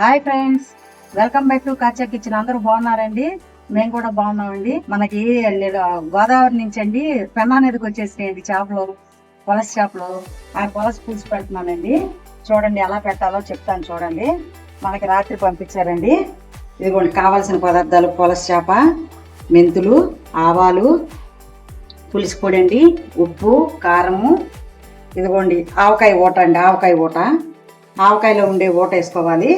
Hi friends welcome back to Kacha Kitchen. అందరూ బాగున్నారండి? మేము కూడా బాగున్నామండి. మనకి గోదావరి నుంచి అండి పెన్నా మీదకి వచ్చేసినాయండి చేపలు పొలస చేపలు. ఆ పొలస పులుసు పెడుతున్నానండి. చూడండి ఎలా పెట్టాలో చెప్తాను చూడండి. మనకి రాత్రి పంపించారండి. ఇదిగోండి కావాల్సిన పదార్థాలు పొలస చేప మెంతులు ఆవాలు పులుసు పొడి అండి ఉప్పు కారము. ఇదిగోండి ఆవకాయ ఊట అండి ఆవకాయ ఊట. ఆవకాయలో ఉండే ఊట వేసుకోవాలి.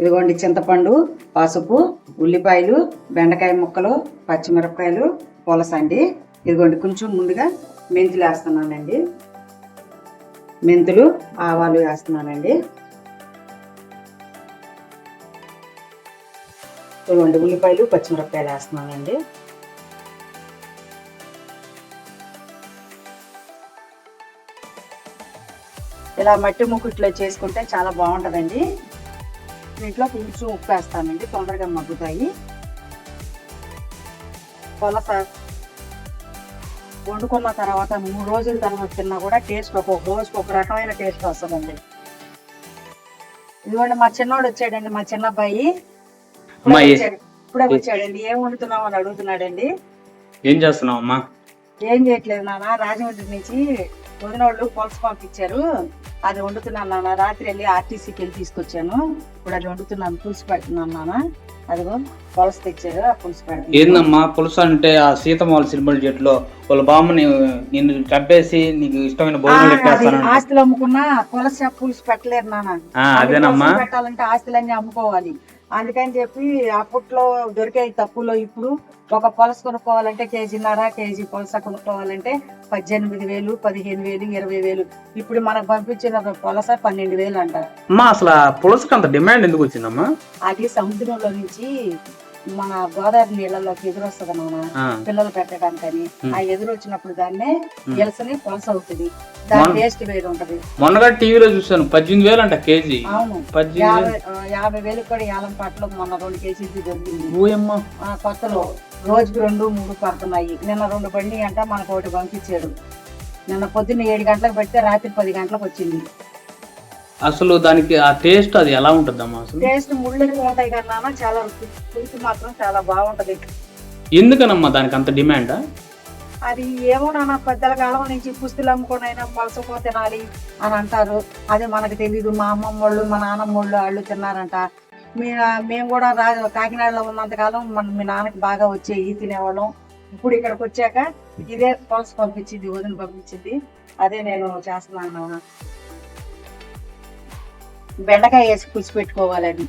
ఇదిగోండి చింతపండు పసుపు ఉల్లిపాయలు బెండకాయ ముక్కలు పచ్చిమిరపకాయలు పులస అండి ఇదిగోండి కొంచెం ముందుగా మెంతులు వేస్తున్నానండి. మెంతులు ఆవాలు వేస్తున్నానండి. ఇదిగోండి ఉల్లిపాయలు పచ్చిమిరపకాయలు వేస్తున్నానండి. ఇలా మట్టి ముక్కుట్లో చేసుకుంటే చాలా బాగుంటుందండి. దీంట్లో కొంచెం ఉప్పు వేస్తానండి. తొందరగా మగ్గుతాయి. పులస వండుకున్న తర్వాత మూడు రోజుల తర్వాత తిన్నా కూడా టేస్ట్ ఒక్కొక్క రోజుకి ఒక రకమైన టేస్ట్ వస్తుందండి. ఇదిగోండి మా చిన్నోడు వచ్చాడండి మా చిన్న అబ్బాయి. ఇప్పుడే వచ్చాడండి. ఏం వండుతున్నావు అని అడుగుతున్నాడండి. ఏం చేస్తున్నావు అమ్మా? ఏం చేయట్లేదు నాన్న. రాజమండ్రి నుంచి వదిన వాళ్ళు పులస పంపించారు. అది వండుతున్నాను నాన్న. రాత్రి వెళ్ళి ఆర్టీసీకి వెళ్ళి తీసుకొచ్చాను. ఇప్పుడు అది వండుతున్నాను. పులుసు పెడుతున్నాను నాన్న. అదిగో పులస తెచ్చారు. ఆ పులుసు పెడుతున్నాను. ఏందమ్మా పులుసు అంటే ఆ సీతమాల సినిమల్ చెట్లో వాళ్ళ బామ్మని నిన్ను చంపేసి నీకు ఇష్టమైన భోజనం పెట్టేస్తాను ఆస్తులు అమ్ముకున్నా పులస పులుసు పెట్టలేరు నాన్న. అదేనమ్మా. పెట్టాలంటే ఆస్తులన్నీ అమ్ముకోవాలి. అందుకని చెప్పి అప్పట్లో దొరికే తక్కువలో ఇప్పుడు ఒక పులస కొనుక్కోవాలంటే కేజీన్నర కేజీ పులస కొనుక్కోవాలంటే పద్దెనిమిది వేలు పదిహేను వేలు ఇరవై వేలు. ఇప్పుడు మనకు పంపించిన పులస పన్నెండు వేలు అంటారు అమ్మా అసలు పులుసుకి అంత డిమాండ్ ఎందుకు వచ్చిందమ్మా? అది సముద్రంలో నుంచి మన గోదావరి నీళ్ళలోకి ఎదురొస్తుంది నాన్న. ఆ, పిల్లలు పెట్టడానికని. ఆ ఎదురు వచ్చినప్పుడు దాన్నే ఎలసని అవుతుంది దాని టేస్ట్ వేరు ఉంటది. మొన్నగా టీవీలో చూసాను పద్దెనిమిది వేలు అంట కేజీ. అవును. యాభై వేలు. కూడా యాలం పాటలో మొన్న రెండు కేజీలు దొరికింది. కొత్తలో రోజుకి రెండు మూడు పడుతున్నాయి. నిన్న రెండు బండి అంట మనకు ఒకటి పంపించాడు. నిన్న పొద్దున్న ఏడు గంటలకు పెడితే రాత్రి పది గంటలకు వచ్చింది. అసలు దానికి ఆ టేస్ట్ అది ఎలా ఉంటుందమ్మా అసలు? టేస్ట్ ముళ్ళు ఎక్కువ ఉంటాయి కన్నా చాలా రుచి. రుచి మాత్రం చాలా బాగుంటది. ఎందుకనమ్మా దానికి అంత డిమాండ్? అది ఏమో నాన్న పెద్దల కాలం నుంచి పుస్తులు అమ్ముకొని అయినా పలసకో తినాలి అని అంటారు. అది మనకు తెలీదు మా అమ్మమ్మ వాళ్ళు మా నాన్నమ్మ వాళ్ళు వాళ్ళు తిన్నారంట. మీ మేము కూడా రా కాకినాడలో ఉన్నంత కాలం మన మీ నాన్నకి బాగా వచ్చేవి తినేవాళ్ళం. ఇప్పుడు ఇక్కడికి వచ్చాక ఇదే పులస పంపించింది వదిన పంపించింది. అదే నేను చేస్తున్నాను నాన్న. బెండకాయ వేసి పులుసు పెట్టుకోవాలని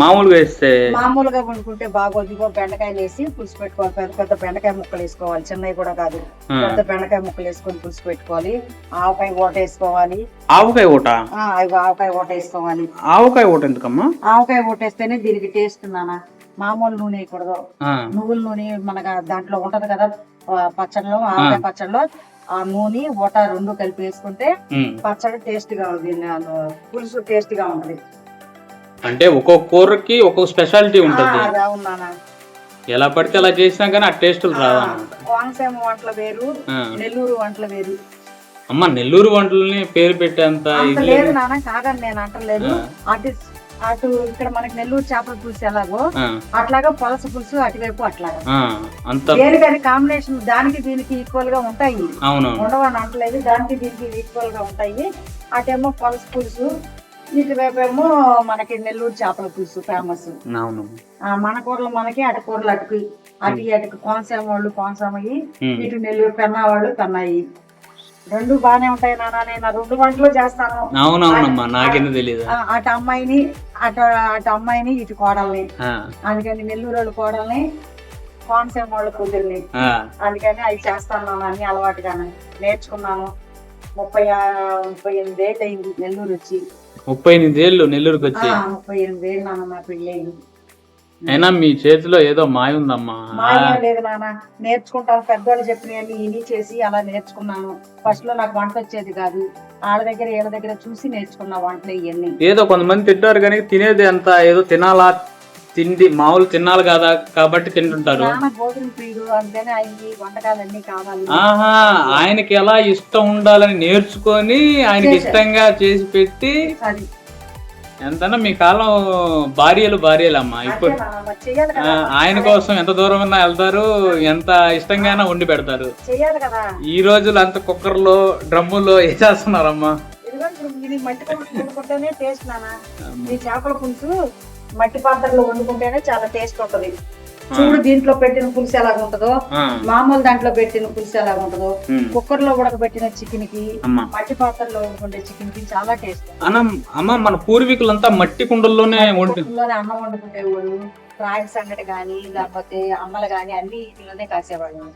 మామూలుగా వేస్తే మామూలుగా వండుకుంటే బాగోదు. ఇగో బెండకాయలు వేసి పులుసు పెట్టుకోవాలి పెద్ద పెద్ద బెండకాయ ముక్కలు వేసుకోవాలి. చిన్నవి కూడా కాదు. పెద్ద బెండకాయ ముక్కలు వేసుకొని పులుసు పెట్టుకోవాలి ఆవకాయ ఓట వేసుకోవాలి. ఆవకాయ అవి ఆవకాయ ఓట వేసుకోవాలి. ఆవకాయ ఊట ఎందుకమ్మా? ఆవకాయ ఓట వేస్తేనే దీనికి టేస్ట్ నాన్న మామూలు నూనె వేయకూడదు. ఆ, నువ్వుల నూనె మనకు దాంట్లో ఉంటది కదా ఆ, పచ్చడిలో ఆవకాయ పచ్చడిలో ఆ నూనె ఓట రెండు కలిపి వేసుకుంటే. పచ్చడి టేస్ట్గా పులుసు టేస్ట్గా ఉంటది. అంటే ఒక్కొక్క కూరకి ఒక్కొక్క స్పెషాలిటీ ఉంటుంది. ఎలా పడితే అలా చేసినా కానీ ఆ టేస్టులు రావన్నమాట కోనసీమ వంటల వేరు ఆ. నెల్లూరు వంటల వేరు. అమ్మ నెల్లూరు వంటలని పేరు పెట్టేంత లేదు నాన్న కాదని నేను అంటలేదు. ఆ. అటు ఇక్కడ మనకి నెల్లూరు చేపల పులుసు ఎలాగో అట్లాగా పొలస పులుసు అటువైపు అట్లాగా. దేనికని కాంబినేషన్ దానికి దీనికి ఈక్వల్గా ఉంటాయి. ఉండవని అంటలేదు దానికి దీనికి ఈక్వల్గా ఉంటాయి. అటేమో పొలస పులుసు ఇటువైపు ఏమో మనకి నెల్లూరు చేపల పులుసు ఫేమస్ అవును. మన కూరలు మనకి అటు కూరలు అటుకు అటు అటుకు కోనసీమ వాళ్ళు కోనసీమయి ఉమ్. ఇటు నెల్లూరు పెన్నా వాళ్ళు పెన్నాయి. రెండు బాగానే ఉంటాయి నాన్న నేను ఆ రెండు వంటలు చేస్తాను. అవునవునమ్మా నాకెందుకు తెలియదు అటు అమ్మాయిని అటు అటు అమ్మాయిని ఇటు కోడల్ని. అందుకని నెల్లూరు వాళ్ళ కోడల్ని కోనసీమ వాళ్ళ కూతుర్ని. ఆ, అందుకని అవి చేస్తాను నాన్న అన్ని అలవాటుగానే. నేర్చుకున్నాను. ముప్పై ముప్పై ఎనిమిది ఏళ్ళు అయింది నెల్లూరు వచ్చి. ముప్పై ఎనిమిది ఏళ్ళు నెల్లూరుకి వచ్చి. ముప్పై ఎనిమిది ఏళ్ళు నాన్న మా పెళ్ళయింది. అయినా మీ చేతిలో ఏదో మాయ ఉందమ్మా. మాయ లేదు నాన్న. నేర్చుకుంటాను. పెద్దవాళ్ళు చెప్పినవన్నీ ఇని చేసి అలా నేర్చుకున్నాను. ఫస్ట్లో నాకు వంట వచ్చేది కాదు. వాళ్ళ దగ్గర వీళ్ళ దగ్గర చూసి నేర్చుకున్న వంటలు ఇవన్నీ. ఏదో కొంతమంది తింటారు కానీ తినేది అంత ఏదో తినాలా తిండి మామూలు తినాలి కదా కాబట్టి తింటుంటారు. ఆహా ఆయనకి ఎలా ఇష్టం ఉండాలని నేర్చుకొని ఆయనకి ఇష్టంగా చేసి పెట్టి అది. ఎంతన్నా మీ కాలం భార్యలు భార్యలు అమ్మా ఇప్పుడు ఆయన కోసం ఎంత దూరం ఉన్నా వెళ్తారు ఎంత ఇష్టంగానే వండి పెడతారు. ఈ రోజులు అంత కుక్కర్లో డ్రమ్ముల్లో వేసేస్తున్నారమ్మా ఇదిగో ఇప్పుడు ఇది మట్టి పాత్రలో వండుకుంటేనే టేస్ట్ నాన్న. ఈ చేపల పులుసు మట్టి పాత్రలో వండుకుంటేనే చాలా టేస్ట్ ఉంటది. చూడు దీంట్లో పెట్టిన పులుసు ఎలా ఉంటుందో మామూలు దాంట్లో పెట్టిన పులుసు ఎలా ఉంటుందో కుక్కర్లో ఉడకబెట్టిన చికెన్కి మట్టి పాత్రలో వండుకుంటే చికెన్కి చాలా టేస్ట్ అన్న అమ్మ మన పూర్వీకులంతా మట్టి కుండల్లోనే అన్నం వండుకునేవాళ్ళు. రాగి సంగటి గాని లేకపోతే అమ్మలు గాని అన్ని ఇంట్లోనే కాసేవాళ్ళు.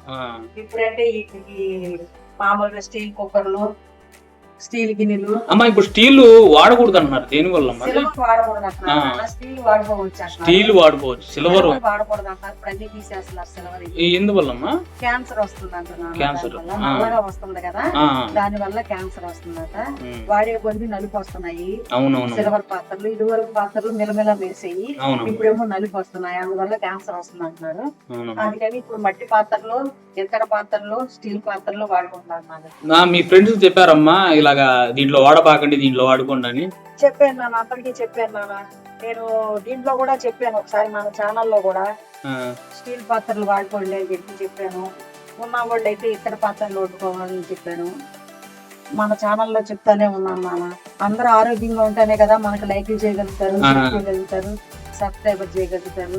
ఇప్పుడంటే ఈ మామూలుగా స్టీల్ కుక్కర్లు స్టీల్ గిన్నెలు. అమ్మ ఇప్పుడు స్టీల్ వాడకూడదు అంటున్నారు దేని వల్ల? స్టీల్ వాడుకోవచ్చు. స్టీల్ వాడుకోవచ్చు సిల్వర్. వాడకూడదు అంటారు ఇప్పుడు అన్ని తీసేస్తున్నారు సిల్వర్ ఎందువల్లమ్మా? క్యాన్సర్ వస్తుంది అంటున్నారు. నల్లగా వస్తుంది కదా. దాని వల్ల క్యాన్సర్ వస్తుందట. వాడే కొద్ది నలుపు వస్తున్నాయి. సిల్వర్ పాత్రలు ఇదివరకు పాత్రలు మిలమిల అవును ఇప్పుడేమో నలుపు వస్తున్నాయి. అందువల్ల క్యాన్సర్ వస్తుంది అంటున్నారు అందుకని ఇప్పుడు మట్టి పాత్రలు ఇతర పాత్రలు స్టీల్ పాత్రలు వాడుకుంటున్నారు మీ ఫ్రెండ్స్ చెప్పారమ్మా ఇలాగా దీంట్లో వాడబాకండి దీంట్లో వాడుకోండి అని. చెప్పాను నాన్న అందరికీ చెప్పాను నాన్న నేను దీంట్లో కూడా చెప్పాను ఒకసారి మన ఛానల్లో కూడా. స్టీల్ పాత్రలు వాడుకోండి అని చెప్పి చెప్పాను. ఉన్న వాళ్ళు అయితే ఇతర పాత్రలు వండుకోవాలని చెప్పాను. మన ఛానల్లో చెప్తానే ఉన్నాను నాన్న అందరూ ఆరోగ్యంగా ఉంటేనే కదా మనకు లైక్లు చేయగలుగుతారు చేయగలుగుతారు సబ్స్క్రైబర్ చేయగలుగుతారు.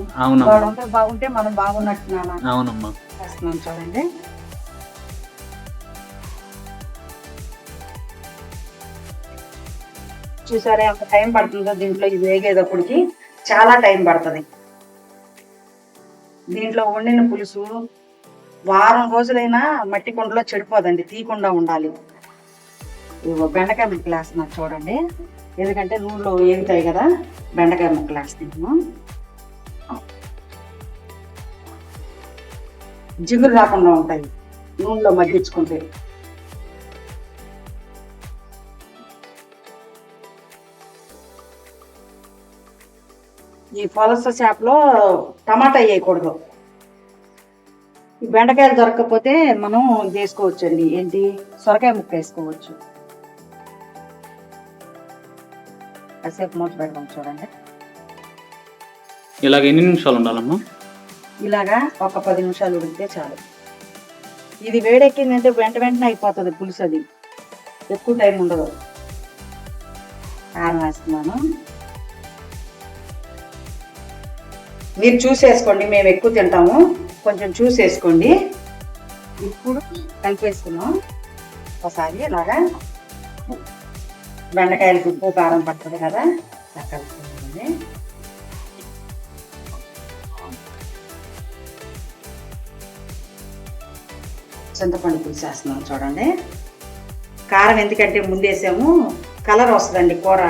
వాళ్ళంతా బాగుంటే మనం బాగున్నట్టు నాన్న చూడండి. చూసారా? ఎంత టైం పడుతుందో దీంట్లో ఇది వేగేటప్పటికి చాలా టైం పడుతుంది. దీంట్లో వండిన పులుసు వారం రోజులైనా మట్టి కుండలో చెడిపోదండి తీయకుండా ఉండాలి. ఇదిగో బెండకాయ ముక్కలు వేస్తున్నాను చూడండి. ఎందుకంటే నూనెలో వేగుతాయి కదా బెండకాయ ముక్కలు వేస్తున్నాను జిగురు రాకుండా ఉంటాయి నూనెలో మగ్గించుకుంటే. ఈ పొలస చేపలో టమాటా వేయకూడదు. ఈ బెండకాయలు దొరకకపోతే మనం చేసుకోవచ్చు అండి ఏంటి? సొరకాయ ముక్క వేసుకోవచ్చు. కాసేపు మూత పెడదాం చూడండి. ఇలాగ ఎన్ని నిమిషాలు ఉండాలమ్మా? ఇలాగా ఒక పది నిమిషాలు ఉడికితే చాలు. ఇది వేడెక్కిందంటే వెంట వెంటనే అయిపోతుంది పులుసు అది ఎక్కువ టైం ఉండదు. కారం వేస్తున్నాను. మీరు చూసేసుకోండి మేము ఎక్కువ తింటాము. కొంచెం చూసేసుకోండి. ఇప్పుడు కలిపేసుకున్నాం ఒకసారి ఇలాగా బెండకాయలు ఉప్పు కారం పడుతుంది కదా కలుపుకుంటుంది చింతపండు పులుసు వేస్తున్నాం చూడండి. కారం ఎందుకంటే ముందేసాము కలర్ వస్తుందండి కూర.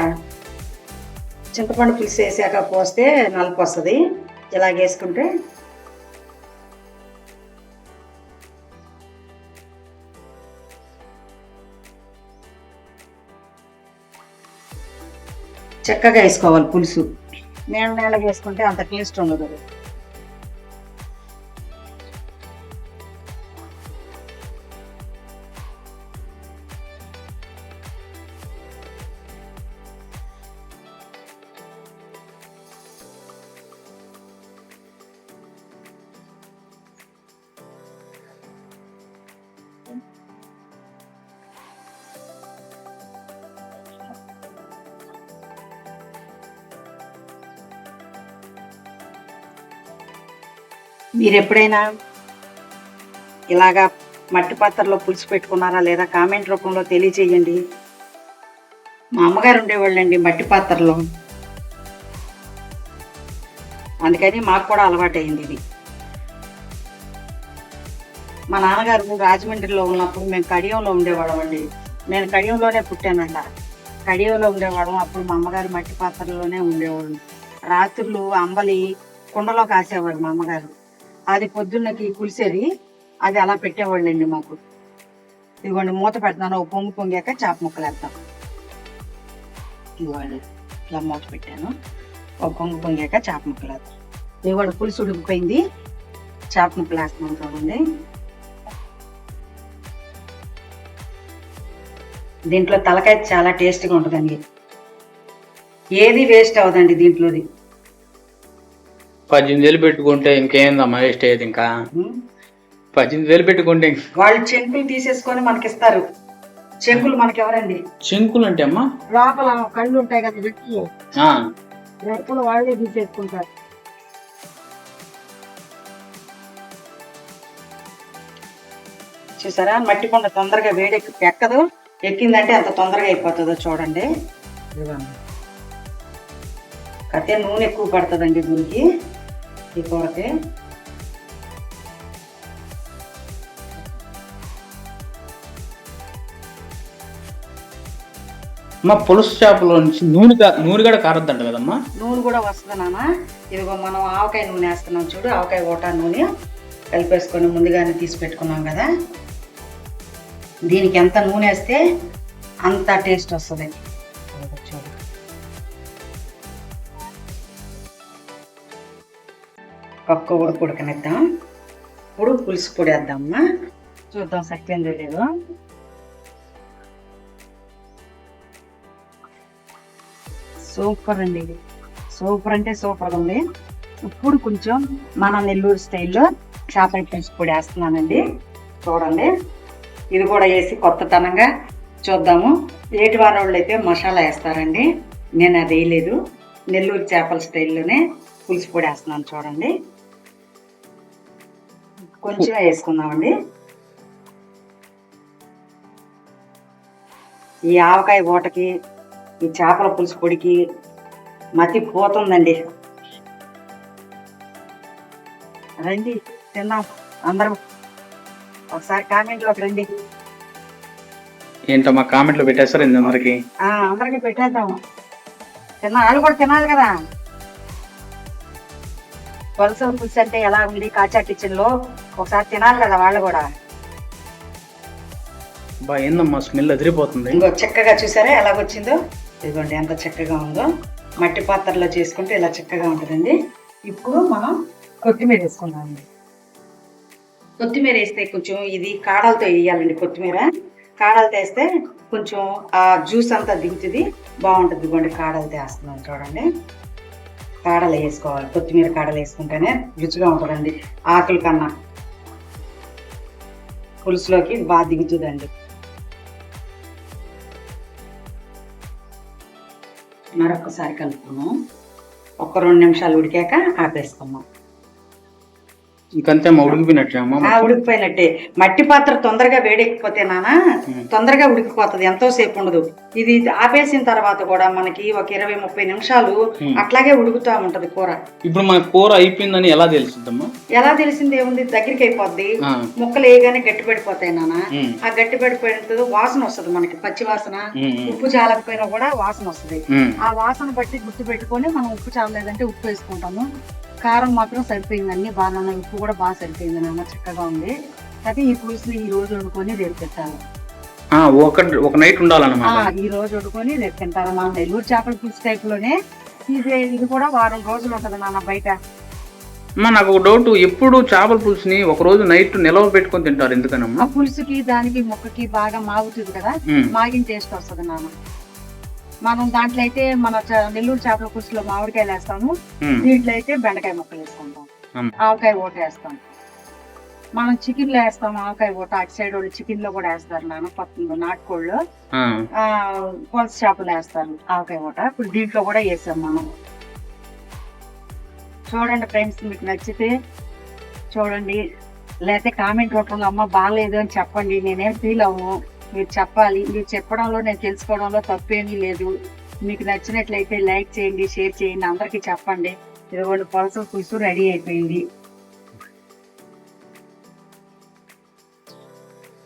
చింతపండు పులుసు వేసాక పోస్తే నలుపు వస్తుంది. ఇలా వేసుకుంటే చక్కగా వేసుకోవాలి పులుసు. నీళ్ళ నీళ్ళగా వేసుకుంటే అంత టేస్ట్ ఉండదు మీరు ఎప్పుడైనా ఇలాగా మట్టి పాత్రలో పులుసు పెట్టుకున్నారా లేదా కామెంట్ రూపంలో తెలియచేయండి. మా అమ్మగారు ఉండేవాళ్ళండి మట్టి పాత్రలో. అందుకని మాకు కూడా అలవాటైంది ఇది. మా నాన్నగారు రాజమండ్రిలో ఉన్నప్పుడు మేము కడియంలో ఉండేవాళ్ళం అండి నేను కడియంలోనే పుట్టానంట కడియంలో ఉండేవాళ్ళం. అప్పుడు మా అమ్మగారు మట్టి పాత్రలోనే ఉండేవాళ్ళు. రాత్రులు అంబలి కుండలో కాసేవాళ్ళు మా అమ్మగారు. అది పొద్దున్నకి కులిసేది. అది అలా పెట్టేవాళ్ళండి మాకు. ఇదిగోండి మూత పెడతాను. ఒక పొంగు పొంగాక చేప ముక్కలు వేద్దాం ఇదిగోండి ఇలా మూత పెట్టాను. ఒక పొంగు పొంగాక చేప ముక్కలు వేద్దాం ఇదిగోండి పులుసు ఉడికిపోయింది. చేప ముక్కలు వేస్తున్నాం చూడండి. దీంట్లో తలకాయ చాలా టేస్ట్గా ఉంటుందండి. ఏది వేస్ట్ అవ్వదండి దీంట్లోది. పద్దెనిమిది వేలు పెట్టుకుంటే ఇంకేందమ్మా వేస్ట్ అయ్యేది ఇంకా? పద్దెనిమిది వేలు పెట్టుకుంటే ఇంక- వాళ్ళు చెంకులు తీసేసుకొని మనకిస్తారు. చెంకులు మనకి ఎవరండి చెంకులు అంటే అమ్మా? లోపల కళ్ళు ఉంటాయి కదా రెక్కలు ఆ, వాళ్ళే తీసేసుకుంటారు. చూసారా? మట్టి కొండ తొందరగా వేడెక్కి ఎక్కదు ఎక్కిందంటే అంత తొందరగా అయిపోతుందో చూడండి. కతే నూనె ఎక్కువ పడుతుందండి దీనికి ఈ కూరకి అమ్మా పులుసు చేపలో నుంచి నూనె నూనె కూడా కారద్దంట కదమ్మా? నూనె కూడా వస్తుంది నాన్న. ఇదిగో మనం ఆవకాయ నూనె వేస్తున్నాం చూడు ఆవకాయ ఓటా నూనె కలిపేసుకొని ముందుగానే తీసి పెట్టుకున్నాం కదా. దీనికి ఎంత నూనె వేస్తే అంత టేస్ట్ వస్తుంది. పక్క ఉడుకు ఉడకనిద్దాం. ఇప్పుడు పులుసు పొడి వేద్దామా? చూద్దాం సత్యందో లేదో సూపర్ అండి. ఇది సూపర్ అంటే సూపర్ ఉంది. ఇప్పుడు కొంచెం మన నెల్లూరు స్టైల్లో చేపల పులుసు పొడి వేస్తున్నానండి. చూడండి. ఇది కూడా వేసి కొత్తతనంగా చూద్దాము. ఏటి వారోళ్ళు అయితే మసాలా వేస్తారండి. నేను అది వేయలేదు. నెల్లూరు చేపల స్టైల్లోనే పులుసు పొడి వేస్తున్నాను చూడండి. కొంచెం వేసుకుందామండి. ఈ ఆవకాయ ఓటకి ఈ చేపల పులుసు పొడికి మతి పోతుందండి. రండి తిన్నాం అందరం ఒకసారి కామెంట్లోకి రండి. ఏంటమ్మా కామెంట్లో పెట్టేస్తారు అందరికి అందరికీ పెట్టేద్దాం. తిన్నా వాళ్ళు కూడా తినాలి కదా. పులస పులుసు అంటే ఎలా ఉంది? కాచా కిచెన్లో ఒకసారి తినాలి కదా వాళ్ళు కూడా. బా ఏందమ్మా స్మెల్ అదిరిపోతుంది. ఇంకో చక్కగా చూసారా ఎలాగొచ్చిందో ఇదిగోండి ఎంత చక్కగా ఉందో. మట్టి పాత్రలో చేసుకుంటే ఇలా చక్కగా ఉంటుందండి. ఇప్పుడు మనం కొత్తిమీర వేసుకుందామండి. కొత్తిమీర వేస్తే కొంచెం ఇది కాడలతో వేయాలండి కొత్తిమీర. కాడలతో వేస్తే కొంచెం ఆ జ్యూస్ అంతా దిగుతుంది. బాగుంటుంది ఇదిగోండి కాడలతో వేస్తున్నాను చూడండి. కాడలు వేసుకోవాలి. కొత్తిమీర కాడలు వేసుకుంటేనే రుచిగా ఉంటుందండి. ఆకుల కన్నా పులుసులోకి బాగా దిగుతుందండి. మరొకసారి కలుపుకున్నాం ఒక రెండు నిమిషాలు ఉడికాక ఆపేసుకున్నాం ఇంకంతే ఉడికిపోయినట్టే అమ్మా ఉడికిపోయినట్టే. మట్టి పాత్ర తొందరగా వేడెక్కిపోతే నానా తొందరగా ఉడికిపోతుంది ఎంతో సేపు ఉండదు. ఇది ఆపేసిన తర్వాత కూడా మనకి ఒక ఇరవై ముప్పై నిమిషాలు. అట్లాగే ఉడుకుతా ఉంటది కూర. ఇప్పుడు మన కూర అయిపోయిందని ఎలా తెలుస్తుందమ్మా ఎలా తెలిసింది ఏముంది? దగ్గరికి అయిపోద్ది. ముక్కలు వేయగానే గట్టి పడిపోతాయి నాన్న ఉమ్, ఆ గట్టి పడిపోయిన వాసన వస్తుంది మనకి పచ్చి వాసన. ఉప్పు చాలకపోయినా కూడా వాసన వస్తుంది. ఆ వాసన బట్టి గుర్తు పెట్టుకొని మనం ఉప్పు చాలలేదంటే ఉప్పు వేసుకుంటాము. కారం మాత్రం సరిపోయింది అన్ని బాగా. ఉప్పు కూడా బాగా సరిపోయింది నాన్న చక్కగా ఉంది. అయితే ఈ పులుసుని ఈ రోజు వండుకొని రేపు పెట్టాలి ఒక ఒక నైట్ ఉండాలన్నమాట. ఈ రోజు వండుకొని రేపు తింటారు మన నెల్లూరు చేపల పులుసు టైప్లోనే ఇది ఇది కూడా వారం రోజులు ఉంటది నాన్న బయట. అమ్మా నాకు ఒక డౌట్ ఎప్పుడు చేపల పులుసుని ఒక రోజు నైట్ నిలవ పెట్టుకొని తింటారు ఎందుకనమ్మా? పులుసుకి దానికి ముక్కకి బాగా మాగుతుంది కదా మాగిన టేస్ట్ వస్తుంది నాన్న. మనం దాంట్లో అయితే మన నెల్లూరు చేపల పులుసులో మామిడికాయలు వేస్తాము. దీంట్లో అయితే బెండకాయ ముక్కలు వేసుకుంటాం. ఆవకాయ ఓట వేస్తాం. మనం చికెన్లో వేస్తాం ఆవకాయ ఓట అటు సైడ్ వాళ్ళు చికెన్లో కూడా వేస్తారు నాన్న పక్కన నాటుకోళ్ళు. పులస చేపలు వేస్తారు ఆవకాయ ఓట. ఇప్పుడు దీంట్లో కూడా వేసాం మనం. చూడండి ఫ్రెండ్స్ మీకు నచ్చితే చూడండి. లేకపోతే కామెంట్ రూపంలో అమ్మ బాగాలేదు అని చెప్పండి. నేనేం ఫీల్ అవ్వను. మీరు చెప్పాలి. మీరు చెప్పడంలో నేను తెలుసుకోవడంలో తప్పేమీ లేదు. మీకు నచ్చినట్లయితే లైక్ చేయండి షేర్ చేయండి అందరికీ చెప్పండి. ఇదిగోండి పులస పులుసు రెడీ అయిపోయింది.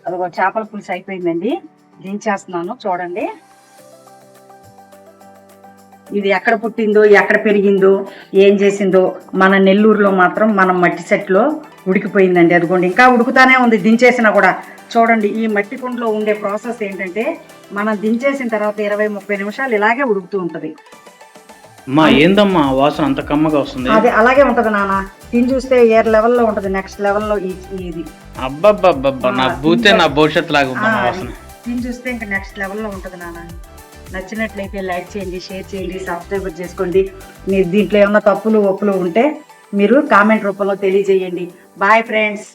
అదిగో చేపల పులుసు అయిపోయిందండి. దించేస్తున్నాను చూడండి. ఇది ఎక్కడ పుట్టిందో ఎక్కడ పెరిగిందో ఏం చేసిందో మన నెల్లూరులో మాత్రం మనం మట్టి సెట్లో ఉడికిపోయిందండి అదిగోండి. ఇంకా ఉడుకుతానే ఉంది దించేసినా కూడా. చూడండి ఈ మట్టి కుండలో ఉండే ప్రాసెస్ ఏంటంటే మనం దించేసిన తర్వాత ఇరవై ముప్పై నిమిషాలు ఇలాగే ఉడుకుతూ ఉంటది. అమ్మా ఏందమ్మా వాసన? అంత కమ్మగా వస్తుంది. అది అలాగే ఉంటది నాన్న. తిని చూస్తే ఏ లెవెల్లో ఉంటది నెక్స్ట్ లెవెల్లో ఇది. అబ్బబ్బబ్బబ్బా నా బూతే నా భవిష్యత్ లాగా ఉందమ్మా వాసన. తిని చూస్తే ఇంకా నెక్స్ట్ లెవెల్లో ఉంటది నాన్న. నచ్చినట్లయితే లైక్ చేయండి షేర్ చేయండి సబ్స్క్రైబ్ చేసుకోండి. మీ దీంట్లో ఏమైనా తప్పులు ఒప్పులు ఉంటే మీరు కామెంట్ రూపంలో తెలియజేయండి. Bye friends